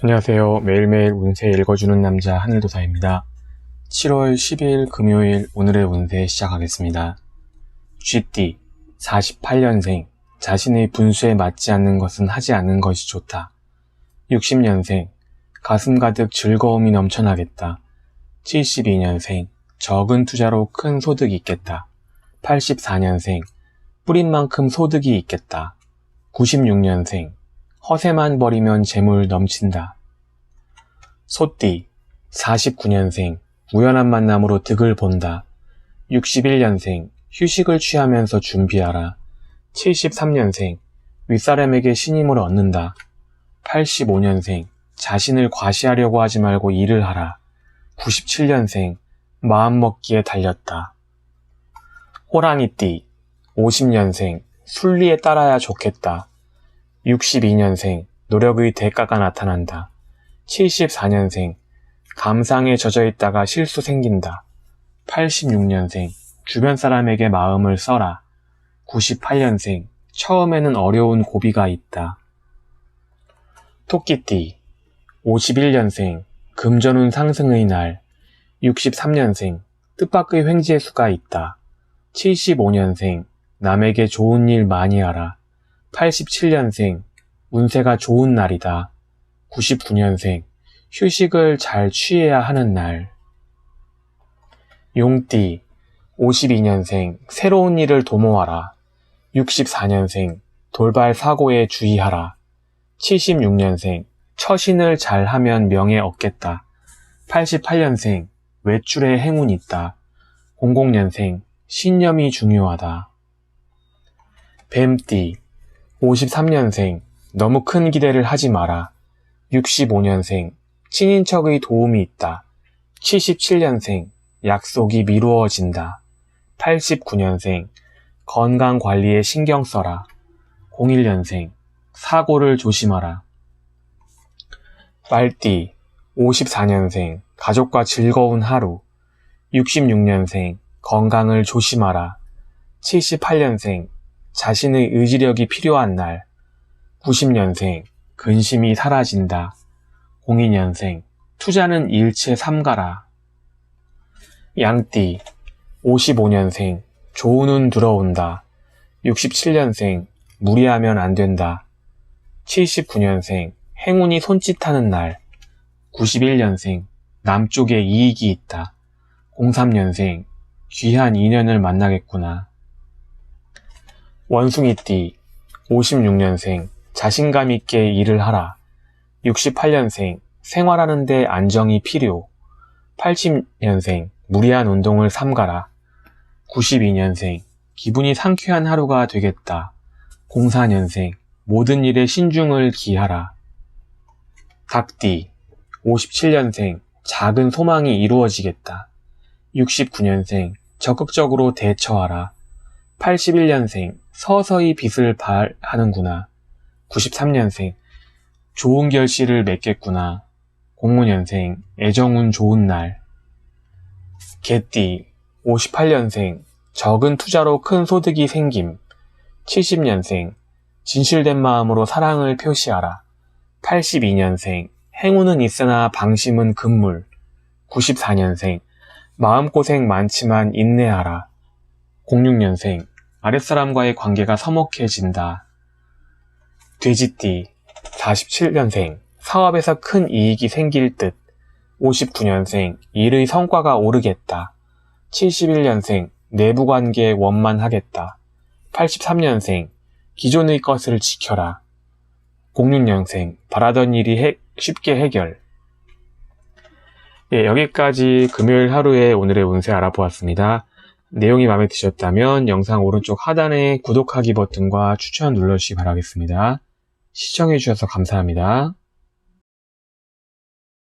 안녕하세요. 매일매일 운세 읽어주는 남자 하늘도사입니다. 7월 10일 금요일 오늘의 운세 시작하겠습니다. 쥐띠 48년생 자신의 분수에 맞지 않는 것은 하지 않는 것이 좋다. 60년생 가슴 가득 즐거움이 넘쳐나겠다. 72년생 적은 투자로 큰 소득이 있겠다. 84년생 뿌린 만큼 소득이 있겠다. 96년생 허세만 버리면 재물 넘친다. 소띠 49년생 우연한 만남으로 득을 본다. 61년생 휴식을 취하면서 준비하라. 73년생 윗사람에게 신임을 얻는다. 85년생 자신을 과시하려고 하지 말고 일을 하라. 97년생 마음먹기에 달렸다. 호랑이띠 50년생 순리에 따라야 좋겠다. 62년생 노력의 대가가 나타난다. 74년생 감상에 젖어 있다가 실수 생긴다. 86년생 주변 사람에게 마음을 써라. 98년생 처음에는 어려운 고비가 있다. 토끼띠 51년생 금전운 상승의 날 63년생 뜻밖의 횡재의 수가 있다. 75년생 남에게 좋은 일 많이 하라. 87년생 운세가 좋은 날이다. 99년생 휴식을 잘 취해야 하는 날. 용띠 52년생 새로운 일을 도모하라. 64년생 돌발 사고에 주의하라. 76년생 처신을 잘하면 명예 얻겠다. 88년생 외출에 행운 있다. 00년생 신념이 중요하다. 뱀띠 53년생 너무 큰 기대를 하지 마라. 65년생 친인척의 도움이 있다. 77년생 약속이 미루어진다. 89년생 건강 관리에 신경 써라. 01년생 사고를 조심하라. 말띠 54년생 가족과 즐거운 하루. 66년생 건강을 조심하라. 78년생 자신의 의지력이 필요한 날. 90년생 근심이 사라진다. 02년생 투자는 일체 삼가라. 양띠 55년생 좋은 운 들어온다. 67년생 무리하면 안 된다. 79년생 행운이 손짓하는 날. 91년생 남쪽에 이익이 있다. 03년생 귀한 인연을 만나겠구나. 원숭이띠 56년생 자신감 있게 일을 하라. 68년생 생활하는데 안정이 필요. 80년생 무리한 운동을 삼가라. 92년생 기분이 상쾌한 하루가 되겠다. 04년생 모든 일에 신중을 기하라. 닭띠 57년생 작은 소망이 이루어지겠다. 69년생 적극적으로 대처하라. 81년생 서서히 빚을 발하는구나. 93년생 좋은 결실을 맺겠구나. 05년생 애정운 좋은 날. 개띠 58년생 적은 투자로 큰 소득이 생김. 70년생 진실된 마음으로 사랑을 표시하라. 82년생 행운은 있으나 방심은 금물. 94년생 마음고생 많지만 인내하라. 06년생 아랫사람과의 관계가 서먹해진다. 돼지띠 47년생 사업에서 큰 이익이 생길 듯 59년생 일의 성과가 오르겠다. 71년생 내부 관계 원만하겠다. 83년생 기존의 것을 지켜라. 06년생 바라던 일이 해- 쉽게 해결. 예, 여기까지 금요일 하루의 오늘의 운세 알아보았습니다. 내용이 마음에 드셨다면 영상 오른쪽 하단에 구독하기 버튼과 추천 눌러주시기 바라겠습니다. 시청해주셔서 감사합니다.